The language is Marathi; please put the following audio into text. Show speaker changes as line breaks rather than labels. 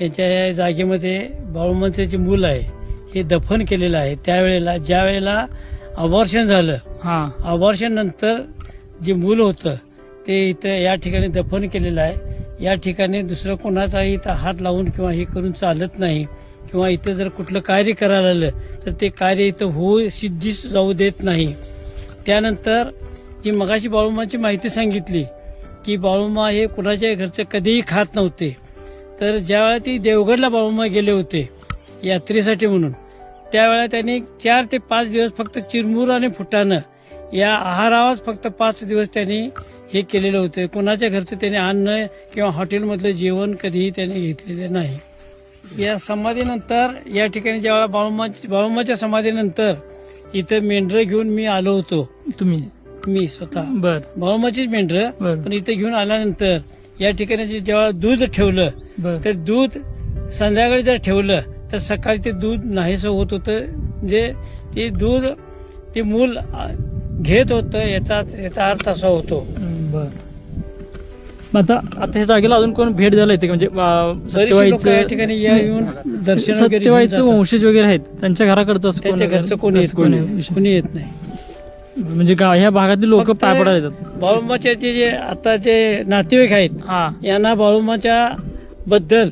यांच्या या जागेमध्ये बाळूमांचं जे मूल आहे हे दफन केलेलं आहे. त्यावेळेला ज्या वेळेला अबॉर्शन झालं
हा.
अबॉर्शन नंतर जे मूल होतं ते इथं या ठिकाणी दफन केलेलं आहे. या ठिकाणी दुसरं कोणाचाही इथं हात लावून किंवा हे करून चालत नाही किंवा इथं जर कुठलं कार्य करायला आलं तर ते कार्य इथं होऊ सिद्धीस जाऊ देत नाही. त्यानंतर जी मगाशी बाळूमाची माहिती सांगितली की बाळूमा हे कुणाच्या घरचं कधीही खात नव्हते. तर ज्यावेळेला ती देवगडला बाळूमा गेले होते यात्रेसाठी म्हणून त्यावेळेला त्यांनी चार ते पाच दिवस फक्त चिरमुर आणि फुटाणं या आहारावर फक्त पाच दिवस त्यांनी हे केलेलं होतं. कुणाच्या घरचं त्यांनी अन्न किंवा हॉटेलमधलं जेवण कधीही त्यांनी घेतलेलं नाही. या समाधीनंतर या ठिकाणी ज्यावेळेला बाळूमा बाळूमाच्या समाधीनंतर इथं मेंढरं घेऊन मी आलो होतो.
तुम्ही?
मी स्वतः.
बर.
बाळूमाचीच मेंढरं. पण इथं घेऊन आल्यानंतर या ठिकाणी जे जेव्हा दूध ठेवलं तर दूध संध्याकाळी जर ठेवलं तर सकाळी ते दूध नाहीसं होत होतं. म्हणजे ते दूध ते मूल घेत होतं याचा याचा अर्थ असा होतो.
बर. आता आता ह्या जागेला अजून कोण भेट द्यायला येते? म्हणजे सत्यवाईचं
ठिकाणी या येऊन दर्शन
सत्यवाईचं. वंशज वगैरे आहेत. त्यांच्या घराकडचं
त्यांच्या घरचं? कोणी येत नाही.
म्हणजे गाव ह्या भागातली लोक
फक्त
पाय पडायला येतात.
बाळूमाचे जे आता जे नातेवाईक आहेत
हा.
यांना बाळूमाच्या बद्दल